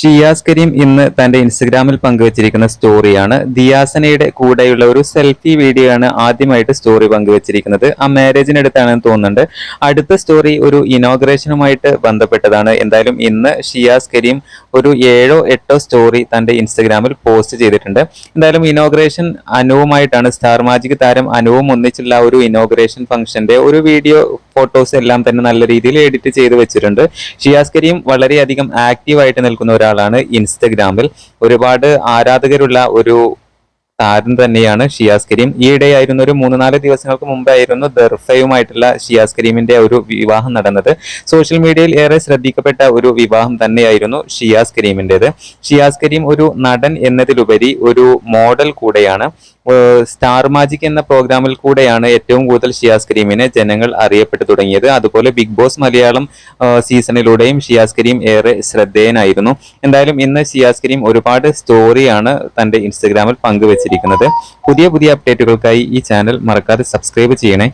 ഷിയാസ് കരീം ഇന്ന് തന്റെ ഇൻസ്റ്റഗ്രാമിൽ പങ്കുവച്ചിരിക്കുന്ന സ്റ്റോറിയാണ്. ദിയാസനയുടെ കൂടെയുള്ള ഒരു സെൽഫി വീഡിയോ ആണ് ആദ്യമായിട്ട് സ്റ്റോറി പങ്കുവച്ചിരിക്കുന്നത്. ആ മാരേജിനടുത്താണെന്ന് തോന്നുന്നുണ്ട്. അടുത്ത സ്റ്റോറി ഒരു ഇനോഗ്രേഷനുമായിട്ട് ബന്ധപ്പെട്ടതാണ്. എന്തായാലും ഇന്ന് ഷിയാസ് കരീം ഒരു ഏഴോ എട്ടോ സ്റ്റോറി തന്റെ ഇൻസ്റ്റഗ്രാമിൽ പോസ്റ്റ് ചെയ്തിട്ടുണ്ട്. എന്തായാലും ഇനോഗ്രേഷൻ അനുവുമായിട്ടാണ് സ്റ്റാർ മാജിക് താരം അനുവും ഒന്നിച്ചുള്ള ഒരു ഇനോഗ്രേഷൻ ഫംഗ്ഷന്റെ ഒരു വീഡിയോ ഫോട്ടോസ് എല്ലാം തന്നെ നല്ല രീതിയിൽ എഡിറ്റ് ചെയ്ത് വെച്ചിട്ടുണ്ട്. ഷിയാസ് കരീം വളരെയധികം ആക്റ്റീവായിട്ട് നിൽക്കുന്ന ഒരാളാണ് ഇൻസ്റ്റഗ്രാമിൽ. ഒരുപാട് ആരാധകരുള്ള ഒരു താരം തന്നെയാണ് ഷിയാസ് കരീം ഈയിടെയായിരുന്നു ഒരു മൂന്ന് നാല് ദിവസങ്ങൾക്ക് മുമ്പായിരുന്നു ദർഫയുമായിട്ടുള്ള ഷിയാസ് കരീമിന്റെ ഒരു വിവാഹം നടന്നത്. സോഷ്യൽ മീഡിയയിൽ ഏറെ ശ്രദ്ധിക്കപ്പെട്ട ഒരു വിവാഹം തന്നെയായിരുന്നു ഷിയാസ് കരീമിന്റെത് ഷിയാസ് കരീം ഒരു നടൻ എന്നതിലുപരി ഒരു മോഡൽ കൂടെയാണ്. സ്റ്റാർ മാജിക് എന്ന പ്രോഗ്രാമിൽ കൂടെയാണ് ഏറ്റവും കൂടുതൽ ഷിയാസ് കരീമിനെ ജനങ്ങൾ അറിയപ്പെട്ടു തുടങ്ങിയത്. അതുപോലെ ബിഗ് ബോസ് മലയാളം സീസണിലൂടെയും ഷിയാസ് കരീം ഏറെ ശ്രദ്ധേയനായിരുന്നു. എന്തായാലും ഇന്ന് ഷിയാസ് കരീം ഒരുപാട് സ്റ്റോറിയാണ് തന്റെ ഇൻസ്റ്റഗ്രാമിൽ പങ്കുവച്ചിരിക്കുന്നത്. പുതിയ പുതിയ അപ്ഡേറ്റുകൾക്കായി ഈ ചാനൽ മറക്കാതെ സബ്സ്ക്രൈബ് ചെയ്യണേ.